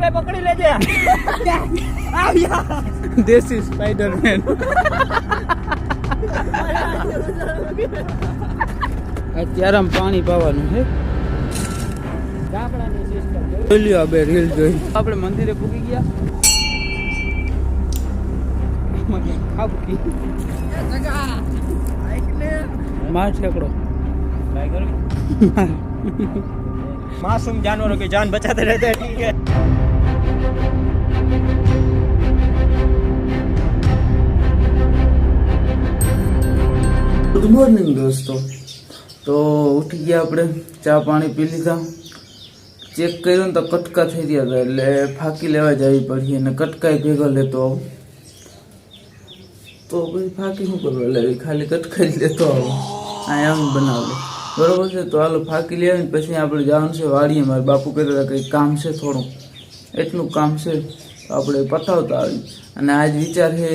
ભાઈ પકડી લેજે. આવ્યા. દેશી સ્પાઈડરમેન અત્યારે આમ પાણી પાવાનું છે? જોઈ. આપણે મંદિરે પૂકી ગયા. માર ઠેકડો માસૂમ જાનવરો કે જાન બચાતે રહેતા ઠીક હે મોર્નિંગ દોસ્તો. તો ઉઠી ગયા આપણે, ચા પાણી પી લીધા. ચેક કર્યું ને તો કટકા થઈ ગયા હતા, એટલે ફાંકી લેવા જવી પડી અને કટકાય ભેગો લેતો આવું. તો પછી ફાંકી શું કરવા લેવી? ખાલી કટકાઈ જ લેતો આવું. આ એમ બનાવે. બરોબર છે? તો હાલો ફાંકી લેવાય ને પછી આપણે જવાનું છે વાડીએ. મારા બાપુ કહેતા હતા કંઈક કામ છે થોડું. એટલું કામ છે. આપણે પતાવતા આવી અને આજ વિચાર છે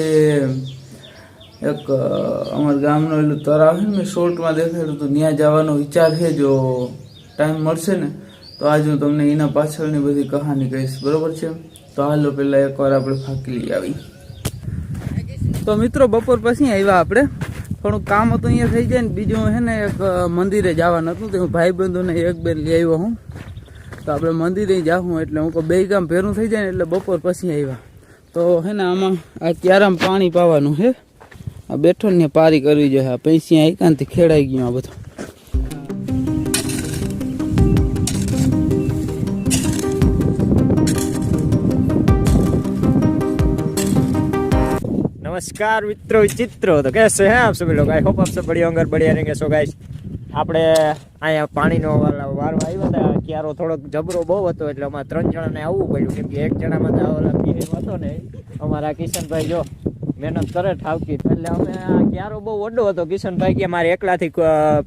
એક અમારા ગામનો એટલું તળાવ છે ને મેં શોર્ટમાં દેખાડ્યું હતું ત્યાં જવાનો વિચાર છે, જો ટાઈમ મળશે ને, તો આજ હું તમને એના પાછળની બધી કહાની કહીશ. બરોબર છે? તો હાલો પહેલાં એકવાર આપણે ફાંકી લઈ આવી. તો મિત્રો, બપોર પછી આવ્યા આપણે. થોડું કામ હતું, અહીંયા થઈ જાય ને, બીજું છે ને એક મંદિરે જવાનું હતું, તે હું ભાઈબંધોને એક બેન લઈ આવ્યો હું. તો આપણે મંદિરે જાઉં એટલે હું બે કામ ભેરું થઈ જાય ને, એટલે બપોર પછી આવ્યા. તો હે ને, આમાં આ ક્યારામાં પાણી પાવાનું છે? બેઠો ને પારી કરવી જોઈએ. આ પૈસા ખેડાઈ ગયું આ બધું. નમસ્કાર મિત્રો ચિત્રો તો કેસે હે આપ સભી લોગ આઈ હોપ આપ સબ બઢિયા હોંગે બઢિયા રહેંગે સો ગાઈસ આપણે અહીંયા પાણીનો વારો આવ્યો હતા ક્યારો થોડોક જબરો બહુ હતો એટલે અમારે ત્રણ જણાને આવવું પડ્યું. કેમ કે એક જણામાં તો હતો ને અમારા કિશનભાઈ જો મહેનત કરે ઠાવકી. એટલે અમે ક્યારો બહુ વડો હતો કિશનભાઈ કે મારે એકલાથી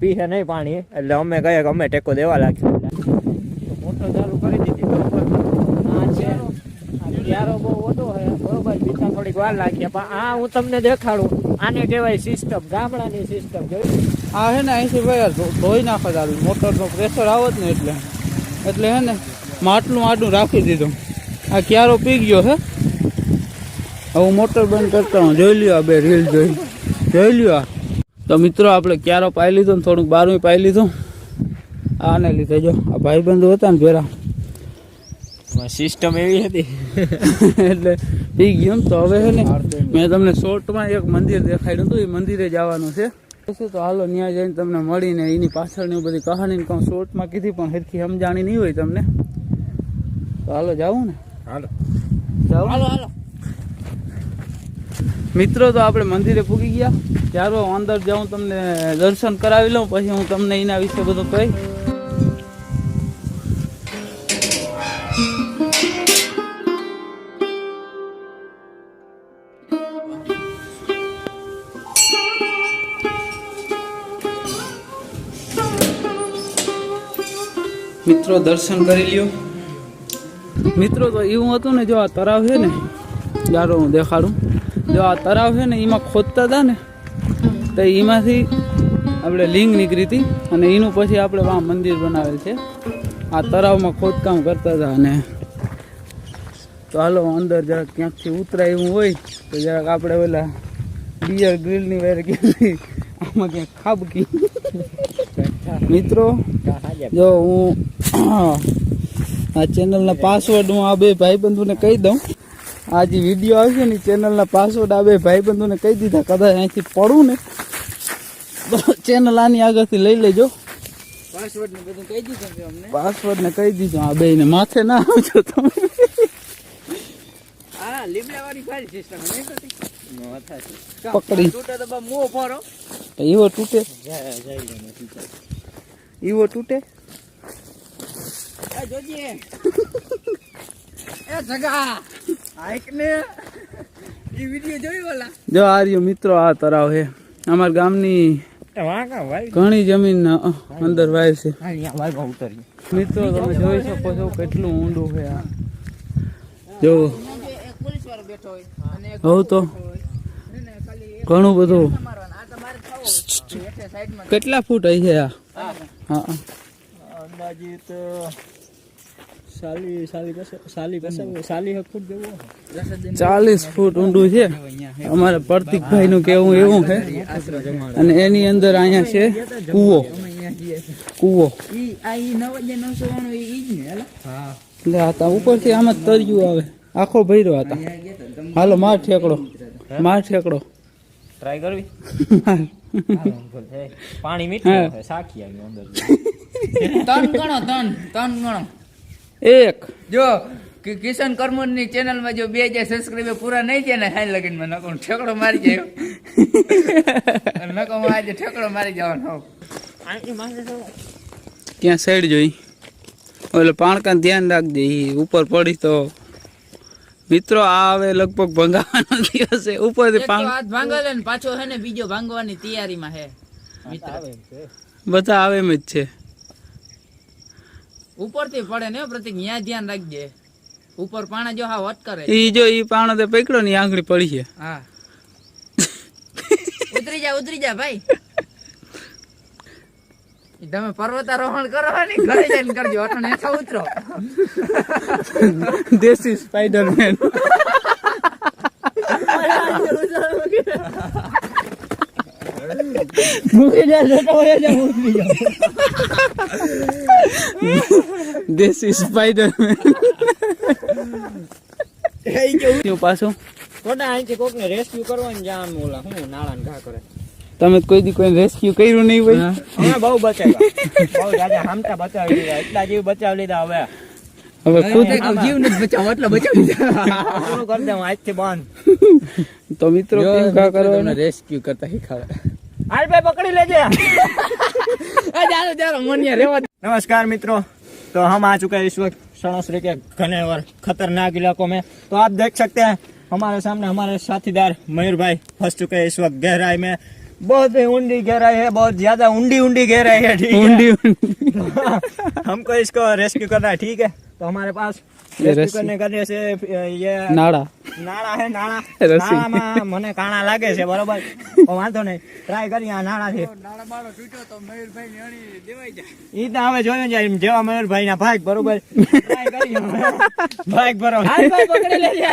પીહે નહીં પાણી. એટલે અમે કહીએ કે અમે ટેકો દેવા લાગ્યો. મોટર ચાલુ કરી દીધી. ક્યારો બહુ ઓડો હોય બીજા થોડીક વાર લાગી પણ આ હું તમને દેખાડું. આને કહેવાય સિસ્ટમ ગામડાની સિસ્ટમ જોઈ આ હે ને ધોઈ નાખો તારું મોટરનો પ્રેશર આવત ને એટલે. એટલે હે ને માટલું આડું રાખી દીધું. આ ક્યારો પી ગયો હે? હું મોટર બંધ કરતા હું જોઈ લ્યો બે રીલ જોઈ. જોઈ લ્યો તો મિત્રો આપણે ક્યારો પાઈ લીધો ને થોડુંક બારમી પાઈ લીધું. આને લીધે જો આ ભાઈબંધો હતા ને ભેરા. સિસ્ટમ એવી હતી. એટલે પી ગયો ને તો હવે છે ને. મેં તમને શોર્ટમાં એક મંદિર દેખાડ્યું હતું એ મંદિરે જવાનું છે. તો હાલો ત્યાં જઈને તમને મળીને એની પાછળની બધી કહાની કહું શોર્ટમાં કીધી પણ સરખી સમજાણી નહીં હોય તમને. તો હાલો જાવું ને? હાલો. જાવ હાલો હાલો. મિત્રો, તો આપણે મંદિરે પૂગી ગયા. ત્યારે અંદર જાઉં, તમને દર્શન કરાવી લઉં, પછી હું તમને એના વિશે બધું કહી મિત્રો, દર્શન કરી લ્યો. મિત્રો, તો એવું હતું ને, જો આ તળાવ છે ને, યારો, હું દેખાડું. જો આ તળાવ છે ને, એમાં ખોદતા હતા ને, તો એમાંથી આપણે લિંગ નીકળી હતી અને એનું પછી આપણે આ મંદિર બનાવેલ છે. આ તળાવમાં ખોદકામ કરતા હતા અને હાલો, અંદર જરાક ક્યાંકથી ઉતરાય એવું હોય, તો જરાક આપણે ઓલા બિયર ગ્રીલની વેર ક્યાંથી આમાં ક્યાંક ખાબકી. મિત્રો, જો હું આ ચેનલના પાસવર્ડ હું આ બે ભાઈબંધોને કહી દઉં. આ જે વીડિયો આવશે ને ચેનલના પાસવર્ડ આ બે ભાઈબંધુને કહી દીધા કદાચ અહીંથી પડું ને ચેનલ આની આગળથી લઈ લેજો. પાસવર્ડ ને બધું કહી દીધો આ બે ને કહી દીધું આ બેને માથે ના આવજો તમે. પકડી. એવો તૂટે જય જય જય એવો તૂટે? એ જગા. આઈક ને ઈ વિડિયો જોયો ઓલા? જો આ રહ્યું મિત્રો આ તળાવ છે અમારા ગામની ઘણી જમીન અંદર વાય છે. મિત્રો તમે જોઈ શકો છો કેટલું ઊંડું છે આ. જો. એક પોલીસ વાળો બેઠો હોય. અને એક હવે તો. ઘણું બધું. કેટલા ફૂટ અહીં છે આ? હા હા. અંદાજિત ચાલીસ ફૂટ ઊંડું છે. અમારા પ્રતિકભાઈ નું કેવું એવું છે. અને એની અંદર અહીંયા છે કુવો. કુવો. હા. એટલે હતા તા ઉપરથી આમ જ તર્યું આવે. આખો ભર્યો હતા હાલો માર ઠેકડો. માર ઠેકડો. ટ્રાય કરવી? પાણી. મીઠું સાખી આવ્યું અંદર. ત્રણ ગણો ત્રણ ત્રણ ગણો. એક. જો કિ- કિશન કરમુરની ચેનલમાં જો બે હજાર સબસ્ક્રાઈબર પૂરા નહીં થયા ને હાઈ લગીનમાં નકો ઠેકડો મારી જાય. નકો આજે ઠેકડો મારી જવાનો ક્યાં સાઈડ જોઈ ઓલે પાણકા ધ્યાન રાખજે ઈ ઉપર પડી તો. મિત્રો આ હવે લગભગ ભંગાવાનો દિવસ છે. ઉપરથી પાણ હાથ ને પાછો હે ને બીજો ભાંગવાની તૈયારીમાં હે. બધા આવે એમ જ છે. ઉપરથી પડે ને પ્રતિક ન્યા ધ્યાન રાખજે. ઉપર પાણા જો હા વટ કરે ઈ જો ઈ પાણો તે પકડ્યો ને આંગળી પડી છે. હા. ઉતરી જા ઉતરી જા ભાઈ. તમે પર્વતારોહણ કરો ને ઘરે જઈને કરજો અટણ હેઠા ઉતરો. દેશી સ્પાઈડરમેન. This is Spider-Man. કેવું પાછું કોટા અહીં કોક ને રેસ્ક્યુ કરવાનું જાણ ઓલા હું નાળાને ઘા કરે. તમે કોઈ દી કોઈ રેસ્ક્યુ કર્યું નહીં હોય? હા. બહુ બચાવ્યા. બહુ જાજા હામતા બચાવી લીધા. એટલા જીવ બચાવી લીધા હવે. હવે ખુદ જીવ નથી બચાવ એટલા બચાવી લીધા. પૂરું કરી દઉં આજથી બંધ. તો મિત્રો કેમ કરો કરવાનો? રેસ્ક્યુ કરતા શીખાવે. હાલ ભાઈ પકડી લેજે. આ જારો જારો મનિયા રેવા નમસ્કાર મિત્રો. तो हम आ चुके हैं इस वक्त सणोसरी के घने और खतरनाक इलाकों में तो आप देख सकते हैं हमारे सामने हमारे साथीदार मयूर भाई फंस चुके हैं इस वक्त गहराई में बहुत ही ऊंडी गहराई है बहुत ज्यादा ऊंडी ऊंडी गहराई है ठीक है ઊંડી ઊંડી हमको इसको रेस्क्यू करना है ठीक है तो हमारे पास ये रेस्क्यू रस्सी। करने का जैसे ये નાળા નાળા હે નાળા રસ્સી. નાળામાં મને કાણા લાગે છે બરોબર પણ વાંધો નહીં ટ્રાય કરીએ આ નાળાથી ઈ તો હવે જોયું જાય જેવા મયુરભાઈ ના ભાગ બરોબર ટ્રાય કરીએ હવે. ભાગ બરોબર પકડી લેજે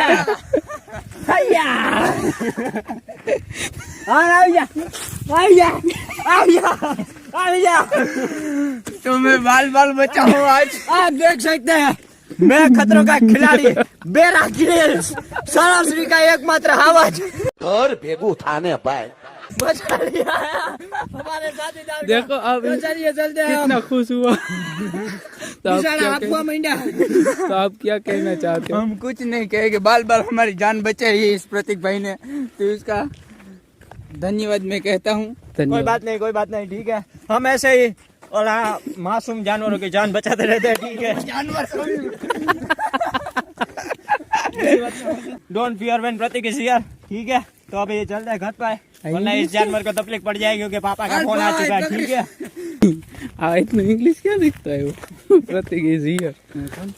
तुम्हें बाल बाल बचाओ आज। आप देख सकते हैं मैं खतरों का खिलाड़ी बेरा खेल सरासरी का एकमात्र आवाज़। और भेगू थाने पाए। बचा लिया हमारे साथ देखो अब चलिए चलते हैं कितना खुश हुआ। तो आप क्या कह... तो आप क्या कहना चाहते हो? हम कुछ नहीं कहेंगे बाल बाल हमारी जान बचाई है इस प्रतीक भाई ने। तो इसका धन्यवाद मैं कहता हूँ। कोई बात नहीं कोई बात नहीं ठीक है। हम ऐसे ही और हाँ मासूम जानवरों की जान बचाते रहते हैं ठीक है। जानवर don't fear when Prateek is here ठीक है। तो अभी ये चल रहा है घर पर। वरना इस जानवर को तो तकलीफ़ पड़ जाएगी क्योंकि पापा का फ़ोन आ चुका है ठीक है। हाँ, इतना इंग्लिश क्या दिखता है वो? પ્રતિક ઇઝ હિયર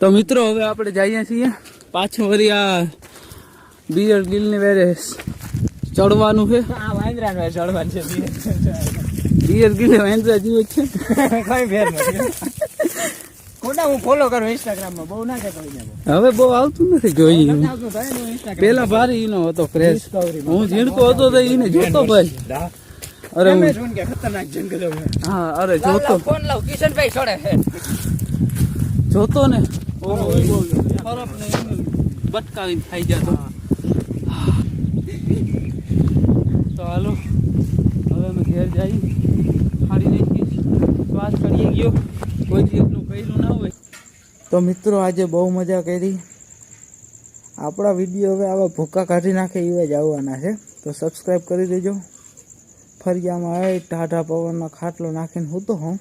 તો મિત્રો હવે આપણે જઈએ છીએ પાછું વળી આ બિયર ગિલની વેરે ચડવાનું છે. આ વાંદરા નો ચડવાનું છે બિયર ગિલ. વેન્દ્રા જેવો છે. કઈ ફેર નથી. ખોટા હું ફોલો કરું ઇન્સ્ટાગ્રામમાં બહુ ના હવે બહુ આવતું નથી પેલા ભારે ઈનો હતો ફ્રેશ હું ઝીણકો હતો તો ઈને જોતો ભાઈ. અરે ખતરનાક જંગલો હા અરે જોતો. ફોન લાવ કિશનભાઈ છોડે જોતો ને? બટકાવીને ખાઈ જતો તો. હાલો હવે અમે ઘેર જઈ ખાડી નાખીશ શ્વાસ ચડી ગયો. કોઈ એટલું કર્યું ના હોય. તો મિત્રો આજે બહુ મજા કરી. આપણા વીડિયો હવે આવા ભૂકા કાઢી નાખે એવા જ આવવાના છે. તો સબસ્ક્રાઈબ કરી દેજો. ફરિયામાં આવે ટાઢા પવનનો ખાટલો નાખીને હું તો હોઉં.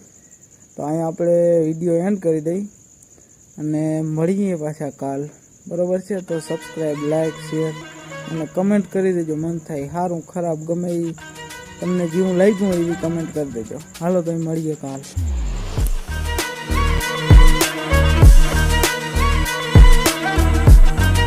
તો અહીંયા આપણે વીડિયો એન્ડ કરી દઈ. અને મળીએ પાછા કાલ. બરોબર છે? તો સબસ્ક્રાઈબ લાઈક શેર અને કમેન્ટ કરી દેજો. મન થાય સારું ખરાબ, ગમે એ તમને જેવું લાગ્યું એવી કમેન્ટ કરી દેજો. હાલો તો મળીએ કાલ.